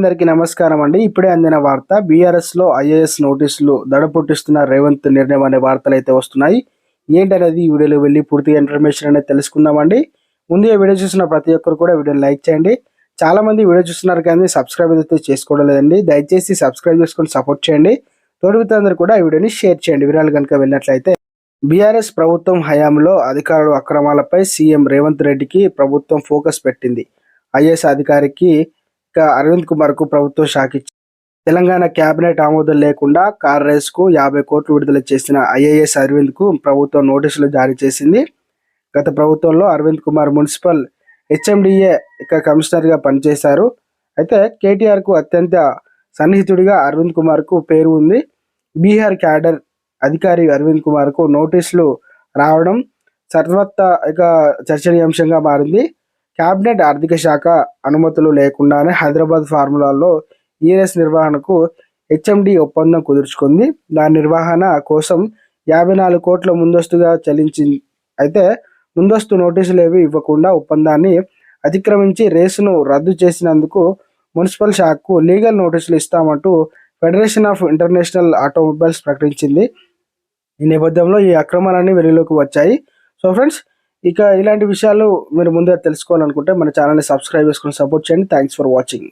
అందరికీ నమస్కారం అండి ఇప్పుడే అందిన వార్త బీఆర్ఎస్లో ఐఏఎస్ నోటీసులు దడ పుట్టిస్తున్న రేవంత్ నిర్ణయం అనే వార్తలు అయితే వస్తున్నాయి. ఏంటనేది ఈ వీడియోలో వెళ్ళి పూర్తిగా ఇన్ఫర్మేషన్ అనేది తెలుసుకుందామండి. ముందు ఈ వీడియో చూసిన ప్రతి ఒక్కరు కూడా వీడియోని లైక్ చేయండి. చాలా మంది వీడియో చూస్తున్నారు కానీ సబ్స్క్రైబ్ అయితే చేసుకోవడం లేదండి. దయచేసి సబ్స్క్రైబ్ చేసుకొని సపోర్ట్ చేయండి. తోడు మిత్రులందరూ కూడా ఈ వీడియోని షేర్ చేయండి. వివరాలు కనుక వెళ్ళినట్లయితే బీఆర్ఎస్ ప్రభుత్వం హయాంలో అధికారుల అక్రమాలపై సీఎం రేవంత్ రెడ్డికి ప్రభుత్వం ఫోకస్ పెట్టింది. ఐఏఎస్ అధికారికి అరవింద్ కుమార్కు ప్రభుత్వం షాక్ ఇచ్చింది. తెలంగాణ కేబినెట్ ఆమోదం లేకుండా కార్ రేస్కు యాభై కోట్లు విడుదల చేసిన ఐఏఎస్ అరవింద్కు ప్రభుత్వం నోటీసులు జారీ చేసింది. గత ప్రభుత్వంలో అరవింద్ కుమార్ మున్సిపల్ హెచ్ఎండిఏ ఇక కమిషనర్గా పనిచేశారు. అయితే కేటీఆర్కు అత్యంత సన్నిహితుడిగా అరవింద్ కుమార్కు పేరు ఉంది. బీహార్ క్యాడర్ అధికారి అరవింద్ కుమార్కు నోటీసులు రావడం సర్వత్త ఇక చర్చనీయాంశంగా మారింది. కేబినెట్ ఆర్థిక శాఖ అనుమతులు లేకుండానే హైదరాబాద్ ఫార్ములాలో ఈఎస్ నిర్వహణకు హెచ్ఎండి ఒప్పందం కుదుర్చుకుంది. దాని నిర్వహణ కోసం యాభై నాలుగు కోట్ల ముందస్తుగా చెల్లించి అయితే ముందస్తు నోటీసులు ఏవి ఇవ్వకుండా ఒప్పందాన్ని అతిక్రమించి రేసును రద్దు చేసినందుకు మున్సిపల్ శాఖకు లీగల్ నోటీసులు ఇస్తామంటూ ఫెడరేషన్ ఆఫ్ ఇంటర్నేషనల్ ఆటోమొబైల్స్ ప్రకటించింది. ఈ నేపథ్యంలో ఈ అక్రమాలన్నీ వెలుగులోకి వచ్చాయి. సో ఫ్రెండ్స్ ఇక ఇలాంటి విషయాలు మీరు ముందే తెలుసుకోవాలనుకుంటే మన ఛానల్ని సబ్స్క్రైబ్ చేసుకుని సపోర్ట్ చేయండి. Thanks for watching